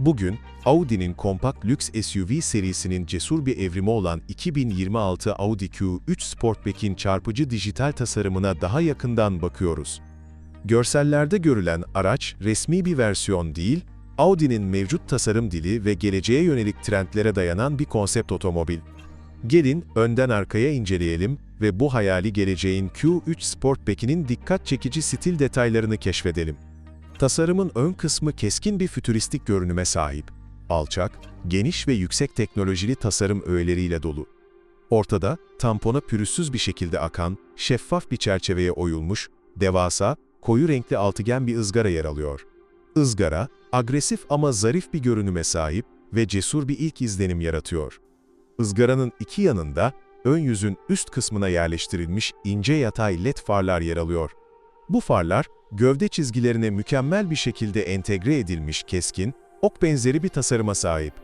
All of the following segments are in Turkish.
Bugün, Audi'nin kompakt lüks SUV serisinin cesur bir evrimi olan 2026 Audi Q3 Sportback'in çarpıcı dijital tasarımına daha yakından bakıyoruz. Görsellerde görülen araç resmi bir versiyon değil, Audi'nin mevcut tasarım dili ve geleceğe yönelik trendlere dayanan bir konsept otomobil. Gelin önden arkaya inceleyelim ve bu hayali geleceğin Q3 Sportback'inin dikkat çekici stil detaylarını keşfedelim. Tasarımın ön kısmı keskin bir fütüristik görünüme sahip. Alçak, geniş ve yüksek teknolojili tasarım öğeleriyle dolu. Ortada, tampona pürüzsüz bir şekilde akan, şeffaf bir çerçeveye oyulmuş, devasa, koyu renkli altıgen bir ızgara yer alıyor. Izgara, agresif ama zarif bir görünüme sahip ve cesur bir ilk izlenim yaratıyor. Izgaranın iki yanında, ön yüzün üst kısmına yerleştirilmiş ince yatay led farlar yer alıyor. Bu farlar, gövde çizgilerine mükemmel bir şekilde entegre edilmiş keskin, ok benzeri bir tasarıma sahip.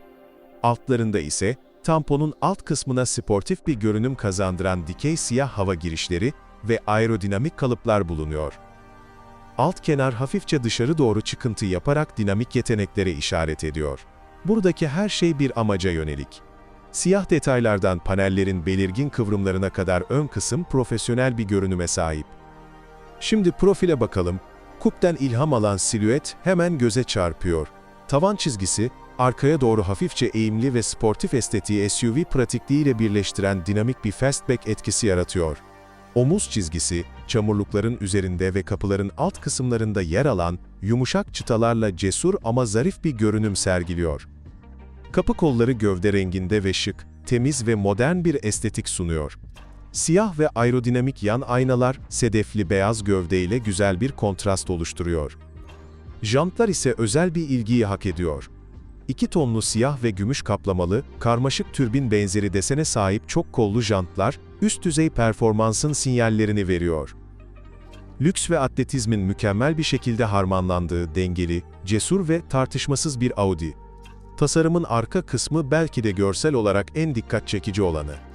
Altlarında ise, tamponun alt kısmına sportif bir görünüm kazandıran dikey siyah hava girişleri ve aerodinamik kalıplar bulunuyor. Alt kenar hafifçe dışarı doğru çıkıntı yaparak dinamik yeteneklere işaret ediyor. Buradaki her şey bir amaca yönelik. Siyah detaylardan panellerin belirgin kıvrımlarına kadar ön kısım profesyonel bir görünüme sahip. Şimdi profile bakalım. Kupten ilham alan silüet hemen göze çarpıyor. Tavan çizgisi, arkaya doğru hafifçe eğimli ve sportif estetiği SUV pratikliğiyle birleştiren dinamik bir fastback etkisi yaratıyor. Omuz çizgisi, çamurlukların üzerinde ve kapıların alt kısımlarında yer alan yumuşak çıtalarla cesur ama zarif bir görünüm sergiliyor. Kapı kolları gövde renginde ve şık, temiz ve modern bir estetik sunuyor. Siyah ve aerodinamik yan aynalar, sedefli beyaz gövdeyle güzel bir kontrast oluşturuyor. Jantlar ise özel bir ilgiyi hak ediyor. İki tonlu siyah ve gümüş kaplamalı, karmaşık türbin benzeri desene sahip çok kollu jantlar, üst düzey performansın sinyallerini veriyor. Lüks ve atletizmin mükemmel bir şekilde harmanlandığı dengeli, cesur ve tartışmasız bir Audi. Tasarımın arka kısmı belki de görsel olarak en dikkat çekici olanı.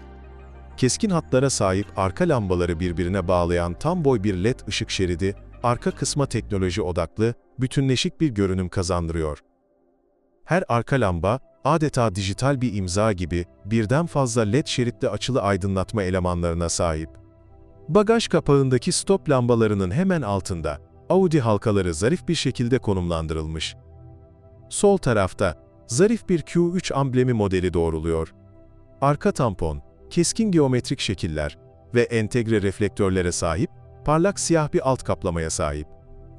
Keskin hatlara sahip arka lambaları birbirine bağlayan tam boy bir led ışık şeridi, arka kısma teknoloji odaklı, bütünleşik bir görünüm kazandırıyor. Her arka lamba, adeta dijital bir imza gibi, birden fazla led şeritli açılı aydınlatma elemanlarına sahip. Bagaj kapağındaki stop lambalarının hemen altında, Audi halkaları zarif bir şekilde konumlandırılmış. Sol tarafta, zarif bir Q3 amblemi modeli doğruluyor. Arka tampon, keskin geometrik şekiller ve entegre reflektörlere sahip, parlak siyah bir alt kaplamaya sahip.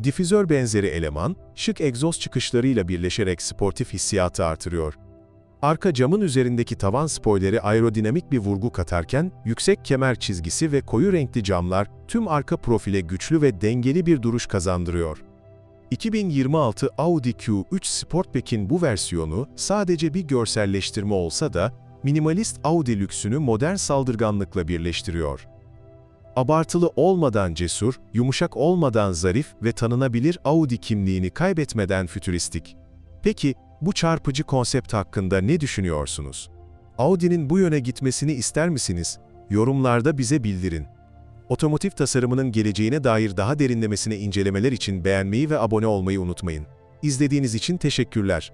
Difüzör benzeri eleman, şık egzoz çıkışlarıyla birleşerek sportif hissiyatı artırıyor. Arka camın üzerindeki tavan spoileri aerodinamik bir vurgu katarken, yüksek kemer çizgisi ve koyu renkli camlar tüm arka profile güçlü ve dengeli bir duruş kazandırıyor. 2026 Audi Q3 Sportback'in bu versiyonu sadece bir görselleştirme olsa da, minimalist Audi lüksünü modern saldırganlıkla birleştiriyor. Abartılı olmadan cesur, yumuşak olmadan zarif ve tanınabilir Audi kimliğini kaybetmeden fütüristik. Peki, bu çarpıcı konsept hakkında ne düşünüyorsunuz? Audi'nin bu yöne gitmesini ister misiniz? Yorumlarda bize bildirin. Otomotiv tasarımının geleceğine dair daha derinlemesine incelemeler için beğenmeyi ve abone olmayı unutmayın. İzlediğiniz için teşekkürler.